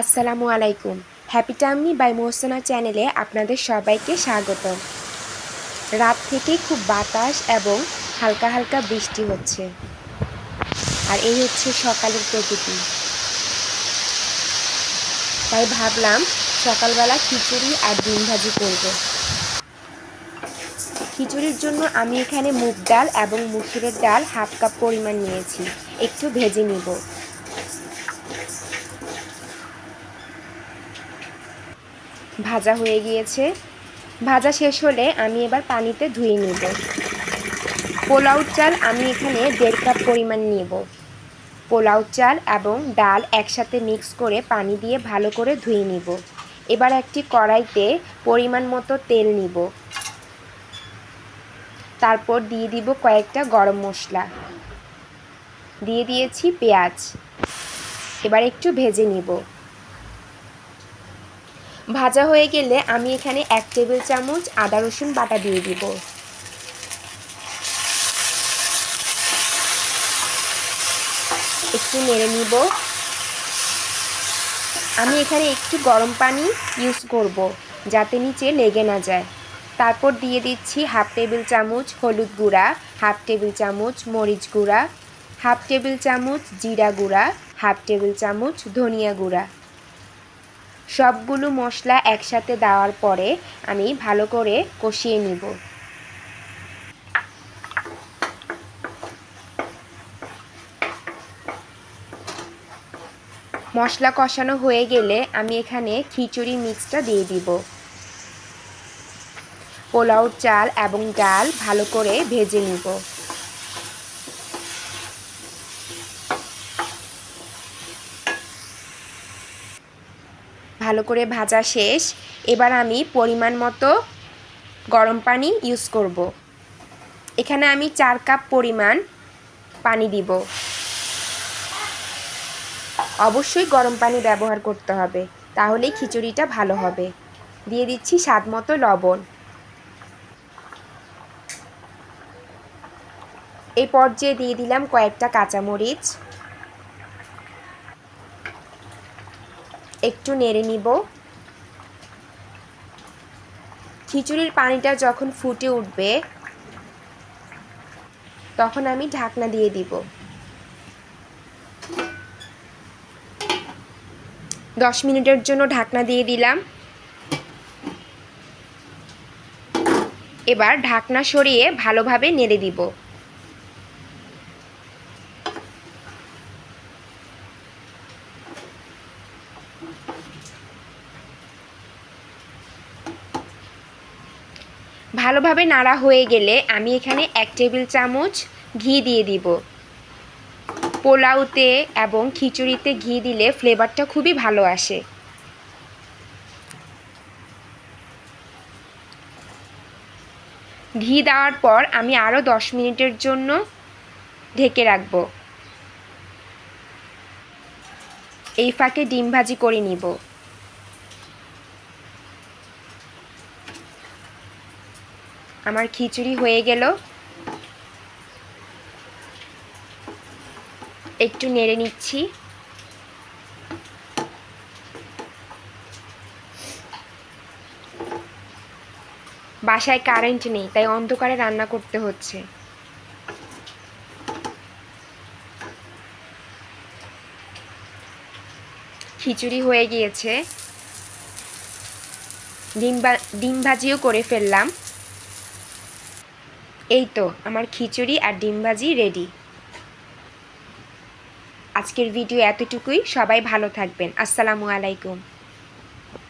আসসালামু আলাইকুম। Happy Tamni by Mohsena চ্যানেলে আপনাদের সবাইকে স্বাগত রাত থেকেই খুব বাতাস এবং হালকা হালকা বৃষ্টি হচ্ছে। আর এই হচ্ছে সকালের প্রকৃতি। তাই ভাবলাম সকালবেলা খিচুড়ি আর ডিম ভাজি করব। খিচুড়ির জন্য আমি এখানে মুগ ডাল এবং মুসুরের ডাল হাফ কাপ পরিমাণ নিয়েছি। একটু ভেজে নিব। ভাজা হয়ে গিয়েছে। ভাজা শেষ হলে আমি এবার পানিতে ধুয়ে নিব। পোলাও চাল আমি এখানে দেড় কাপ পরিমাণ নিব। পোলাও চাল এবং ডাল একসাথে মিক্স করে পানি দিয়ে ভালো করে ধুয়ে নিব। এবার একটি কড়াইতে পরিমাণ মতো তেল নিব। তারপর দিয়ে দিব কয়েকটা গরম মশলা। দিয়ে দিয়েছি পেঁয়াজ। এবার একটু ভেজে নিব। ভাজা হয়ে গেলে আমি এখানে এক টেবিল চামচ আদা রসুন বাটা দিয়ে দিব। একটু নেড়ে নিব। আমি এখানে একটু গরম পানি ইউজ করব যাতে নিচে লেগে না যায়। তারপর দিয়ে দিচ্ছি হাফ টেবিল চামচ হলুদ গুঁড়া, হাফ টেবিল চামচ মরিচ গুঁড়া, হাফ টেবিল চামচ জিরা গুঁড়া, হাফ টেবিল চামচ ধনিয়া গুঁড়া। সবগুলো মশলা একসাথে দেওয়ার পরে আমি ভালো করে কষিয়ে নিব। মশলা কষানো হয়ে গেলে আমি এখানে খিচুড়ি মিক্সটা দিয়ে দিব। পোলাও চাল এবং ডাল ভালো করে ভেজে নিব। ভালো করে ভাজা শেষ। এবার আমি পরিমাণ মতো গরম পানি ইউজ করব। এখানে আমি চার কাপ পরিমাণ পানি দিব। অবশ্যই গরম পানি ব্যবহার করতে হবে তাহলেই খিচুড়িটা ভালো হবে। দিয়ে দিচ্ছি স্বাদ মতো লবণ। এই পর্যায়ে দিয়ে দিলাম কয়েকটা কাঁচামরিচ। একটু নেড়ে নিব। খিচুড়ির পানিটা যখন ফুটে উঠবে, তখন আমি ঢাকনা দিয়ে দিব। দশ মিনিটের জন্য ঢাকনা দিয়ে দিলাম। এবার ঢাকনা সরিয়ে ভালোভাবে নেড়ে দিব। ভালোভাবে নাড়া হয়ে গেলে আমি এখানে এক টেবিল চামচ ঘি দিয়ে দিব। পোলাওতে এবং খিচুড়িতে ঘি দিলে ফ্লেভারটা খুবই ভালো আসে। ঘি দেওয়ার পর আমি আরও দশ মিনিটের জন্য ঢেকে রাখব। এই ফাঁকে ডিম ভাজি করে নিব। আমার খিচুড়ি হয়ে গেল। একটু নেড়ে নিচ্ছি। বাসায় কারেন্ট নেই, তাই অন্ধকারে রান্না করতে হচ্ছে। খিচুড়ি হয়ে গিয়েছে। ডিম ডিম ভাজিও করে ফেললাম। এই তো আমার খিচুড়ি আর ডিম ভাজি রেডি আজকের ভিডিও এতটুকুই, সবাই ভালো থাকবেন। আসসালামু আলাইকুম।